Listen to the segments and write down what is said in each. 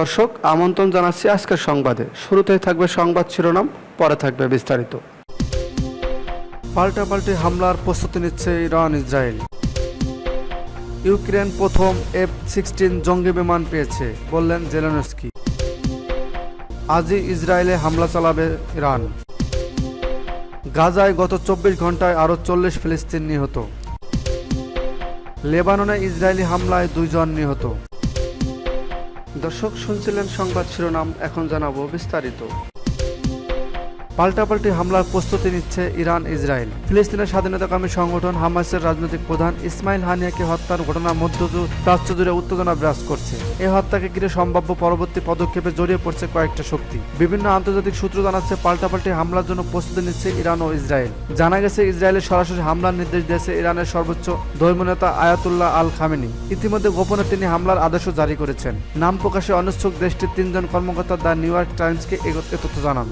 দর্শক, আমন্ত্রণ জানাচ্ছি আজকের সংবাদে। শুরুতেই থাকবে সংবাদ শিরোনাম, পরে থাকবে বিস্তারিত। পাল্টাপাল্টি হামলার প্রস্তুতি নিচ্ছে ইরান, ইসরায়েল। ইউক্রেন প্রথম এফ সিক্সটিন জঙ্গি বিমান পেয়েছে, বললেন জেলেনস্কি। আজই ইসরায়েলে হামলা চালাবে ইরান। গাজায় গত চব্বিশ ঘন্টায় আরও চল্লিশ ফিলিস্তিন নিহত। লেবাননে ইসরায়েলি হামলায় দুইজন নিহত। দর্শক শুনছিলেন সংবাদ শিরোনাম এখন জানাব বিস্তারিত। পাল্টাপাল্টি হামলার প্রস্তুতি নিচ্ছে ইরান, ইসরায়েল। ফিলিস্তিনের স্বাধীনতাকামী সংগঠন হামাসের রাজনৈতিক প্রধান ইসমাইল হানিয়াকে হত্যার ঘটনা মধ্য প্রাচ্য জুড়ে উত্তেজনা বিরাজ করছে। এই হত্যাকে ঘিরে সম্ভাব্য পরবর্তী পদক্ষেপে জড়িয়ে পড়ছে কয়েকটা শক্তি। বিভিন্ন আন্তর্জাতিক সূত্র জানাচ্ছে পাল্টাপাল্টি হামলার জন্য প্রস্তুতি নিচ্ছে ইরান ও ইসরায়েল। জানা গেছে, ইসরায়েলের সরাসরি হামলার নির্দেশ দিয়েছে ইরানের সর্বোচ্চ ধর্মীয় নেতা আয়াতুল্লাহ আল খামেনি। ইতিমধ্যে গোপনে তিনি হামলার আদেশও জারি করেছেন। নাম প্রকাশে অনিচ্ছুক দেশটির তিনজন কর্মকর্তা দ্য নিউ ইয়র্ক টাইমসকে এ তথ্য জানান।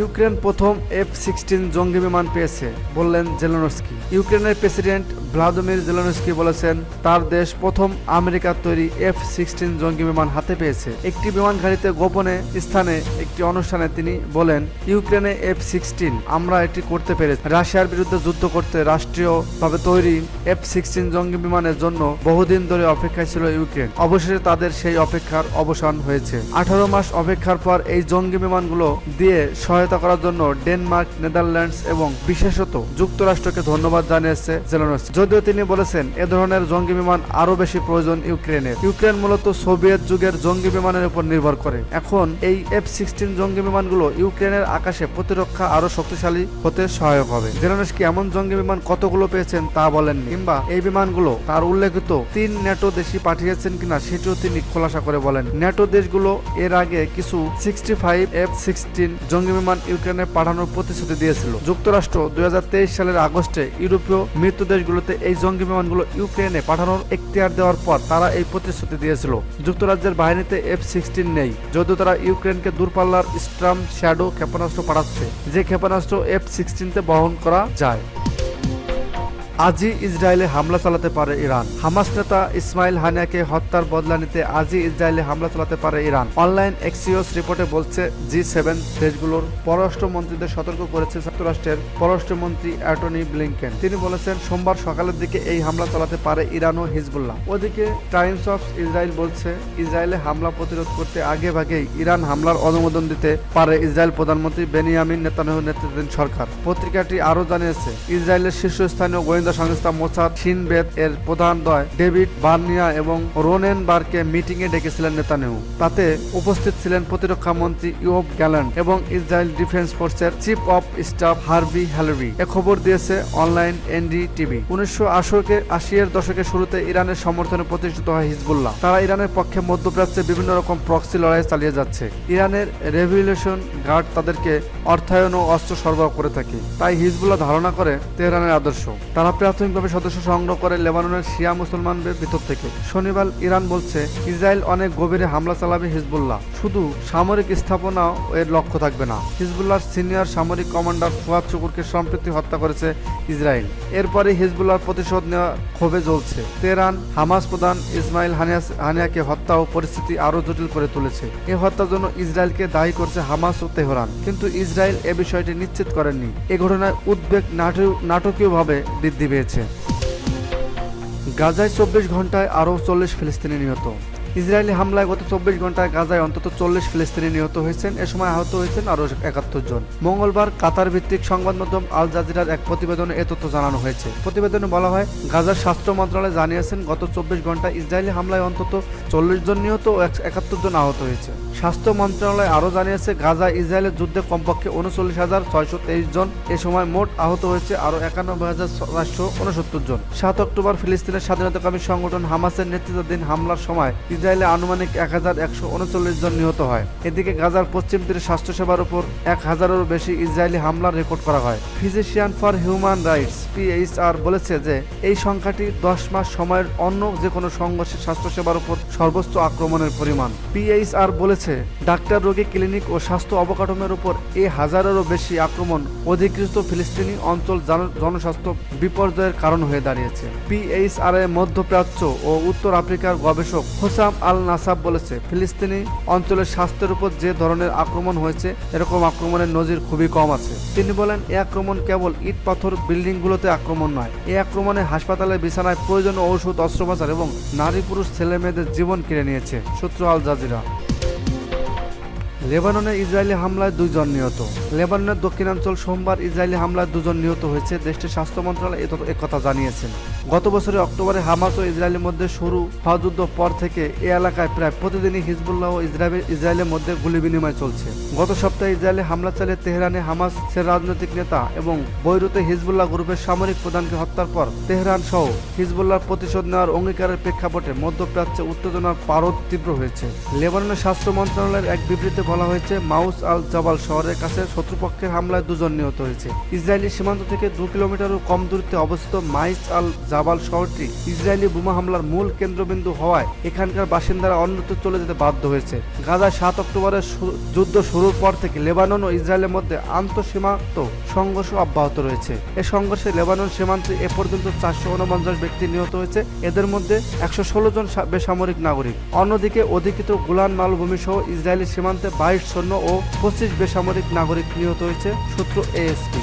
ইউক্রেন প্রথম এফ সিক্সটিন জঙ্গি বিমান পেয়েছে, বললেন জেলেনস্কি। ইউক্রেনের প্রেসিডেন্ট ভ্লাদিমির জেলেনস্কি বলেছেন, তার দেশ প্রথম আমেরিকার তৈরি এফ সিক্সটিন জঙ্গি বিমান হাতে পেয়েছে। একটি বিমান ঘাঁটিতে গোপনে স্থানে একটি অনুষ্ঠানে তিনি বলেন, ইউক্রেনে এফ সিক্সটিন আমরা এটি করতে পেরেছি। রাশিয়ার বিরুদ্ধে যুদ্ধ করতে রাষ্ট্রীয়ভাবে তৈরি এফ সিক্সটিন জঙ্গি বিমানের জন্য বহুদিন ধরে অপেক্ষায় ছিল ইউক্রেন। অবশেষে তাদের সেই অপেক্ষার অবসান হয়েছে। আঠারো মাস অপেক্ষার পর এই জঙ্গি বিমানগুলো দিয়ে সহায়তা করার জন্য ডেনমার্ক, নেদারল্যান্ডস এবং বিশেষত যুক্তরাষ্ট্রকে ধন্যবাদ জানিয়েছে জেলেনস্কি যদিও তিনি বলেছেন, এ ধরনের জঙ্গি বিমান আরও বেশি প্রয়োজন ইউক্রেনের। ইউক্রেন মূলত সোভিয়েত যুগের জঙ্গি বিমানের উপর নির্ভর করে। এখন এই এফ সিক্সটিন জঙ্গি বিমানগুলো ইউক্রেনের আকাশে প্রতিরক্ষা আরও শক্তিশালী হতে সহায়ক হবে। জেলেনস্কি এমন জঙ্গি বিমান কতগুলো পেয়েছেন তা বলেননি, কিংবা এই বিমানগুলো তার উল্লেখিত তিন ন্যাটো দেশই পাঠিয়েছেন কিনা সেটিও তিনি খোলাসা করে বলেন ন্যাটো দেশগুলো এর আগে কিছু সিক্সটি ফাইভ এফ সিক্সটিন জঙ্গি বিমান ইউক্রেনে পাঠানোর প্রতিশ্রুতি দিয়েছিল। যুক্তরাষ্ট্র দু হাজার তেইশ সালের আগস্টে ইউরোপীয় মৃত্যু দেশগুলোতে এই জঙ্গি বিমানগুলো ইউক্রেনে পাঠানোর এখতিয়ার দেওয়ার পর তারা এই প্রতিশ্রুতি দিয়েছিল। যুক্তরাজ্যের বাহিনীতে এফ সিক্সটিন নেই, যদিও তারা ইউক্রেনকে দূরপাল্লার স্ট্রাম শ্যাডো ক্ষেপণাস্ত্র পাঠাচ্ছে, যে ক্ষেপণাস্ত্র এফ সিক্সটিনতে বহন করা যায়। আজই ইসরায়েলে হামলা চালাতে পারে ইরান। হামাস নেতা ইসমাইল হানিয়াকে হত্যার বদলা নিতে আজই ইসরায়েলে হামলা চালাতে পারে ইরান। অনলাইন এক্সিওস রিপোর্টে বলছে, জি সেভেন দেশগুলোর পররাষ্ট্রমন্ত্রীদের সতর্ক করেছে যুক্তরাষ্ট্রের পররাষ্ট্রমন্ত্রী অ্যাটর্নি ব্লিংকেন। তিনি বলেছেন, সোমবার সকালের দিকে এই হামলা চালাতে পারে ইরান ও হিজবুল্লাহ। ওদিকে টাইমস অফ ইসরায়েল বলছে, ইসরায়েলে হামলা প্রতিরোধ করতে আগে ভাগেই ইরান হামলার অনুমোদন দিতে পারে ইসরায়েল প্রধানমন্ত্রী বেনিয়ামিন নেতানিয়াহু নেতৃত্বাধীন সরকার। পত্রিকাটি আরও জানিয়েছে, ইসরায়েলের শীর্ষস্থানীয় গোয়েন্দা সংস্থা মোসাদ সিনবেদ এর প্রধান দয় ডেভিড বার্নিয়া এবং রোনেন বারকে মিটিং এ ডেকেছিলেন নেতানিয়াহু। তাতে উপস্থিত ছিলেন প্রতিরক্ষা মন্ত্রী ইউব গ্যালেন্ট এবং ইসরায়েল ডিফেন্স ফোর্সের chief of staff Herzi Halevi এ খবর দিয়েছে অনলাইন এনডি টিভি উনিশশো আশি এর দশকের শুরুতে ইরানের সমর্থনে প্রতিষ্ঠিত হয় হিজবুল্লাহ। তারা ইরানের পক্ষে মধ্যপ্রাচ্যে বিভিন্ন রকম প্রক্সি লড়াই চালিয়ে যাচ্ছে। ইরানের রেভলিউশন গার্ড তাদেরকে অর্থায়ন ও অস্ত্র সরবরাহ করে থাকে। তাই হিজবুল্লাহ ধারণা করে তেহরানের আদর্শ। তারা প্রাথমিকভাবে সদস্য সংগ্রহ করে লেবাননের শিয়া মুসলমানদের ভিতর থেকে। শনিবার ইরান বলছে, ইসরায়েল অনেক গভীরে হামলা চালাবে হিজবুল্লাহ। শুধু সামরিক স্থাপনাও এর লক্ষ্য থাকবে না। হিজবুল্লাহর সিনিয়র সামরিক কমান্ডার ফুয়াদ শুকুরকে সম্প্রতি হত্যা করেছে ইসরায়েল। এরপরে হিজবুল্লাহর প্রতিশোধ নেওয়া ক্ষোভে জ্বলছে। তেহরান হামাস প্রধান ইসমাইল হানিয়া হানিয়াকে হত্যা ও পরিস্থিতি আরও জটিল করে তুলেছে। এ হত্যার জন্য ইসরায়েলকে দায়ী করছে হামাস ও তেহরান। কিন্তু ইসরায়েল এ বিষয়টি নিশ্চিত করেননি। এ ঘটনায় উদ্বেগ নাটকীয়ভাবে বৃদ্ধি পেয়েছে গাজায় চব্বিশ ঘন্টায় আরও চল্লিশ ফিলিস্তিনি নিহত। ইসরায়েলি হামলায় গত চব্বিশ ঘন্টায় গাজায় অন্তত চল্লিশ ফিলিস্তিনি নিহত হয়েছেন। এ সময় আহত হয়েছেন আরও একাত্তর জন। মঙ্গলবার কাতার ভিত্তিক সংবাদ মাধ্যম আল জাজিরার এক প্রতিবেদনে এ তথ্য জানানো হয়েছে। প্রতিবেদনে বলা হয়, গাজার স্বাস্থ্য মন্ত্রণালয় জানিয়েছেন, গত চব্বিশ ঘন্টায় ইসরায়েলি হামলায় অন্তত চল্লিশ জন নিহত ও একাত্তর জন আহত হয়েছে। স্বাস্থ্য মন্ত্রণালয় আরও জানিয়েছে গাজা ইসরায়েলের যুদ্ধে কমপক্ষে উনচল্লিশ হাজার ছয়শো তেইশ জন, এ সময় মোট আহত হয়েছে আরও একানব্বই হাজার চারশো উনসত্তর জন। সাত অক্টোবর ফিলিস্তিনের স্বাধীনতাকামী সংগঠন হামাসের নেতৃত্বাধীন হামলার সময় ইসরায়েলে আনুমানিক এক হাজার একশো উনচল্লিশ জন নিহত হয়। এদিকে গাজার পশ্চিম তীরে স্বাস্থ্যসেবার উপর এক হাজারেরও বেশি ইসরায়েলি হামলার রেকর্ড করা হয়। Physicians for Human Rights, PHR, বলেছে যে এই সংখ্যাটি দশ মাস সময়ের অন্য যে কোনো সংঘর্ষের স্বাস্থ্যসেবার উপর সর্বোচ্চ আক্রমণের পরিমাণ। পিএইচআর বলেছে, ডাক্তার রোগী ক্লিনিক ও স্বাস্থ্য অবকাঠামোর উপর এ হাজারেরও বেশি আক্রমণ অধিকৃত ফিলিস্তিনি অঞ্চল জনস্বাস্থ্য বিপর্যয়ের কারণ হয়ে দাঁড়িয়েছে। পিএইচআর এর মধ্যপ্রাচ্য ও উত্তর আফ্রিকার গবেষক হোসাম আল নাসাব বলেছে, ফিলিস্তিনি অঞ্চলের স্বাস্থ্যের উপর যে ধরনের আক্রমণ হয়েছে, এরকম আক্রমণের নজির খুবই কম আছে। তিনি বলেন এই আক্রমণ কেবল ইট, পাথর, বিল্ডিংগুলোতে আক্রমণ নয়। এই আক্রমণে হাসপাতালের বিছানায় প্রয়োজনীয় ঔষধ, অস্ত্রোপচার এবং নারী পুরুষ ছেলে মেয়েদের জীবন কেড়ে নিয়েছে। সূত্র আল জাজিরা। লেবাননে ইসরায়েলি হামলায় দুইজন নিহত। লেবাননের দক্ষিণাঞ্চল সোমবার ইসরায়েলি হামলায় দুজন নিহত হয়েছে, দেশটির স্বাস্থ্য মন্ত্রণালয় একথা জানিয়েছেন। গত বছরের অক্টোবরে হামাস ও ইসরায়েলের মধ্যে শুরু হওয়া যুদ্ধ পর থেকে এ এলাকায় প্রায় প্রতিদিনই হিজবুল্লাহ ও ইসরায়েল ইসরায়েলের মধ্যে গুলি বিনিময় চলছে। গত সপ্তাহে ইসরায়েলে হামলা চালিয়ে তেহরানে হামাসের রাজনৈতিক নেতা এবং বৈরুতে হিজবুল্লাহ গ্রুপের সামরিক প্রধানকে হত্যার পর তেহরান সহ হিজবুল্লাহর প্রতিশোধ নেওয়ার অঙ্গীকারের প্রেক্ষাপটে মধ্যপ্রাচ্যে উত্তেজনার পারদ তীব্র হয়েছে। লেবাননের স্বাস্থ্য মন্ত্রণালয়ের এক বিবৃতিতে বলা হয়েছে, মাউস আল জাবাল শহরের কাছে শত্রুপক্ষের হামলায় দুজন নিহত হয়েছে। ইসরায়েলি সীমান্ত থেকে দু কিলোমিটারও কম দূরত্বে অবস্থিত মাইস আল জাবাল শহরটি ইসরায়েলি বোমা হামলার মূল কেন্দ্রবিন্দু হওয়ায় এখানকার বাসিন্দারা অন্যত্র চলে যেতে বাধ্য হয়েছে। গাজায় সাত অক্টোবরের যুদ্ধ শুরুর পর থেকে লেবানন ও ইসরায়েলের মধ্যে আন্তঃসীমান্ত সংঘর্ষ অব্যাহত রয়েছে। এ সংঘর্ষে লেবানন সীমান্তে এ পর্যন্ত চারশো উনপঞ্চাশ ব্যক্তি নিহত হয়েছে। এদের মধ্যে একশো ষোলো জন বেসামরিক নাগরিক। অন্যদিকে অধিকৃত গোলান মালভূমি সহ ইসরায়েলি সীমান্তে বাইশ সৈন্য ও পঁচিশ বেসামরিক নাগরিক নিহত হয়েছে সূত্র এএসপি।